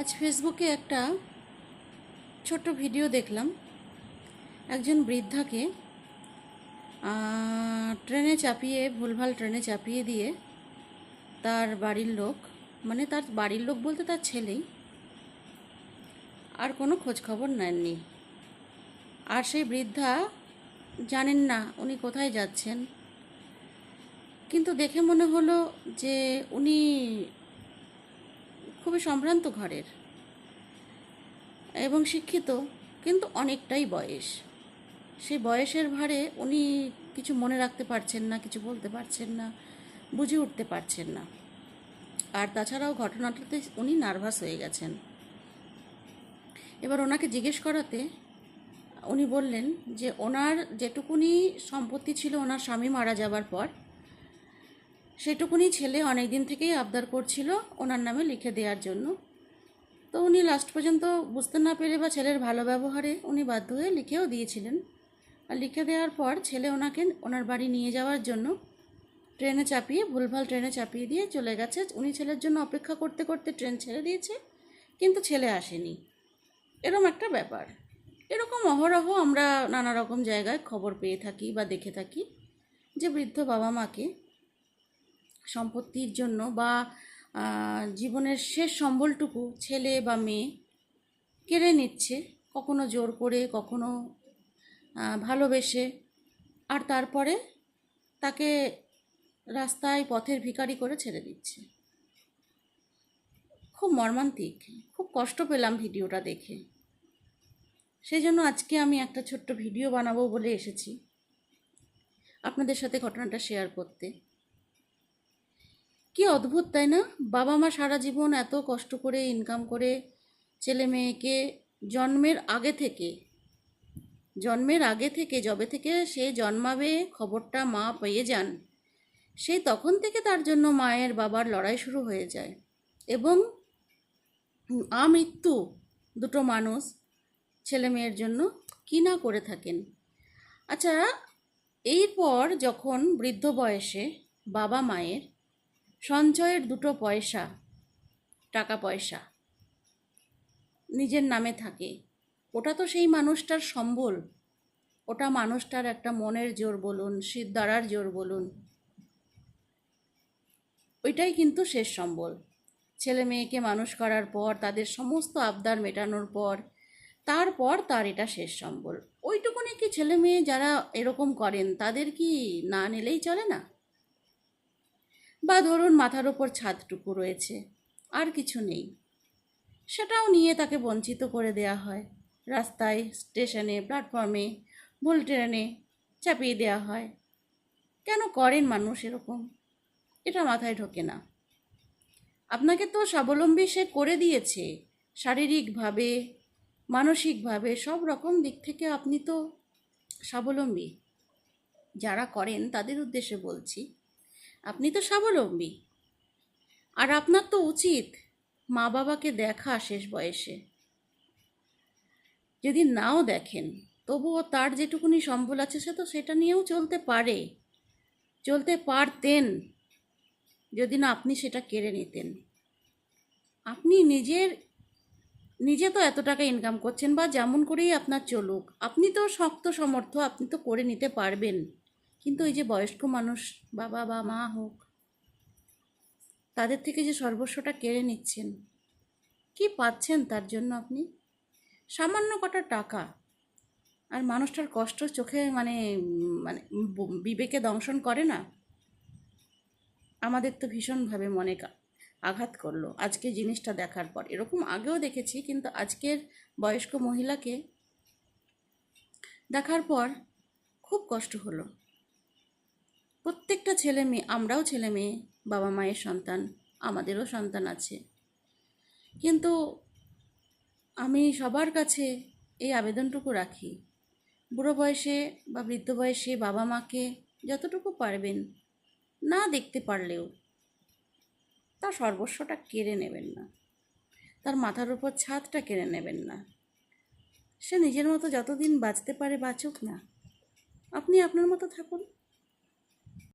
আজ ফেসবুকে একটা ছোট্ট ভিডিও দেখলাম। একজন বৃদ্ধাকে ট্রেনে চাপিয়ে, ভুলভাল ট্রেনে চাপিয়ে দিয়ে তার বাড়ির লোক মানে তার বাড়ির লোক বলতে তার ছেলেই, আর কোনো খোঁজ খবর নেননি। আর সেই বৃদ্ধা জানেন না উনি কোথায় যাচ্ছেন। কিন্তু দেখে মনে হলো যে উনি খুবই সম্ভ্রান্ত ঘরের। এবং শিক্ষিত, কিন্তু অনেকটাই বয়স। সেই বয়সের ভারে উনি কিছু মনে রাখতে পারছেন না, কিছু বলতে পারছেন না, বুঝে উঠতে পারছেন না। আর তাছাড়াও ঘটনাটাতে উনি নার্ভাস হয়ে গেছেন। এবার ওনাকে জিজ্ঞেস করাতে উনি বললেন যে, ওনার যেটুকুনি সম্পত্তি ছিল, ওনার স্বামী মারা যাবার পর সেটুকুনি ছেলে অনেক দিন থেকেই আবদার করছিল ওনার নামে লিখে দেওয়ার জন্য। তো উনি লাস্ট পর্যন্ত বুঝতে না পেরে বা ছেলের ভালো ব্যবহারে উনি বাধ্য হয়ে লিখেও দিয়েছিলেন। আর লিখে দেওয়ার পর ছেলে ওনাকে ওনার বাড়ি নিয়ে যাওয়ার জন্য ট্রেনে চাপিয়ে, ভুলভাল ট্রেনে চাপিয়ে দিয়ে চলে গেছে। উনি ছেলের জন্য অপেক্ষা করতে করতে ট্রেন ছেড়ে দিয়েছে, কিন্তু ছেলে আসেনি। এরকম একটা ব্যাপার। এরকম অহরহ আমরা নানা রকম জায়গায় খবর পেয়ে থাকি বা দেখে থাকি যে বৃদ্ধ বাবা মাকে সম্পত্তির জন্য বা জীবনের শেষ সম্বলটুকু ছেলে বা মেয়ে কেড়ে নিচ্ছে, কখনো জোর করে, কখনো ভালোবেসে। আর তারপরে তাকে রাস্তায় পথের ভিখারি করে ছেড়ে দিচ্ছে। খুব মর্মান্তিক, খুব কষ্ট পেলাম ভিডিওটা দেখে। সেই জন্য আজকে আমি একটা ছোট্ট ভিডিও বানাবো বলে এসেছি। আপনাদের সাথে ঘটনাটা শেয়ার করতে। কি অদ্ভুত, তাই না? বাবা মা সারা জীবন এত কষ্ট করে ইনকাম করে ছেলে মেয়েকে জন্মের আগে থেকে, জন্মের আগে থেকে, যবে থেকে সে জন্মাবে খবরটা মা পেয়ে যান, সেই তখন থেকে তার জন্য মায়ের বাবার লড়াই শুরু হয়ে যায়। এবং আমৃত্যু দুটো মানুষ ছেলে মেয়ের জন্য কি না করে থাকেন? আচ্ছা এরপর যখন বৃদ্ধ বয়সে বাবা মায়ের সঞ্চয়ের দুটো পয়সা, টাকা পয়সা নিজের নামে থাকে। ওটা তো সেই মানুষটার সম্বল। ওটা মানুষটার একটা মনের জোর বলুন সিদ্ধারার জোর বলুন। ওইটাই কিন্তু শেষ সম্বল। ছেলে মেয়েকে মানুষ করার পর, তাদের সমস্ত আবদার মেটানোর পর, তারপর তার এটা শেষ সম্বল। ওইটুকুনি কি ছেলে মেয়ে যারা এরকম করেন, তাদের কি না নিলেই চলে না? বা ধরুন মাথার ওপর ছাদটুকু রয়েছে, আর কিছু নেই। সেটাও নিয়ে তাকে বঞ্চিত করে দেয়া হয়। রাস্তায়, স্টেশনে, প্ল্যাটফর্মে, ভুল ট্রেনে চাপিয়ে দেওয়া হয়। কেন করেন মানুষ এরকম? এটা মাথায় ঢোকে না। আপনাকে তো স্বাবলম্বী সে করে দিয়েছে। শারীরিকভাবে, মানসিকভাবে সব রকম দিক থেকে আপনি তো স্বাবলম্বী। যারা করেন তাদের উদ্দেশ্যে বলছি। আপনি তো স্বাবলম্বী। আর আপনার তো উচিত মা বাবাকে দেখা শেষ বয়সে। যদি নাও দেখেন, তবুও তার যেটুকুনি সম্বল আছে সে তো সেটা নিয়েও চলতে পারে। চলতে পারতেন, যদি না আপনি সেটা কেড়ে নিতেন। আপনি নিজের, নিজে তো এত টাকা ইনকাম করছেন বা যেমন করেই আপনার চলুক, আপনি তো শক্ত সমর্থ আপনি তো করে নিতে পারবেন। কিন্তু ওই যে বয়স্ক মানুষ, বাবা বা মা হোক, তাদের থেকে যে সর্বস্বটা কেড়ে নিচ্ছেন, কি পাচ্ছেন তার জন্য আপনি? সামান্য কটা টাকা। আর মানুষটার কষ্ট চোখে মানে মানে বিবেকে দংশন করে না? আমাদের তো ভীষণভাবে মনে আঘাত করল আজকে জিনিসটা দেখার পর। এরকম আগেও দেখেছি, কিন্তু আজকের বয়স্ক মহিলাকে দেখার পর খুব কষ্ট হলো। প্রত্যেকটা ছেলে মেয়ে, আমরাও ছেলে মেয়ে, বাবা মায়ের সন্তান, আমাদেরও সন্তান আছে। কিন্তু আমি সবার কাছে এই আবেদনটুকু রাখি। বুড়ো বয়সে বা বৃদ্ধ বয়সে বাবা মাকে যতটুকু পারবেন না দেখতে পারলেও তার সর্বস্বটা কেড়ে নেবেন না। তার মাথার উপর ছাদটা কেড়ে নেবেন না। সে নিজের মতো যতদিন বাঁচতে পারে বাঁচুক না। আপনি আপনার মতো থাকুন।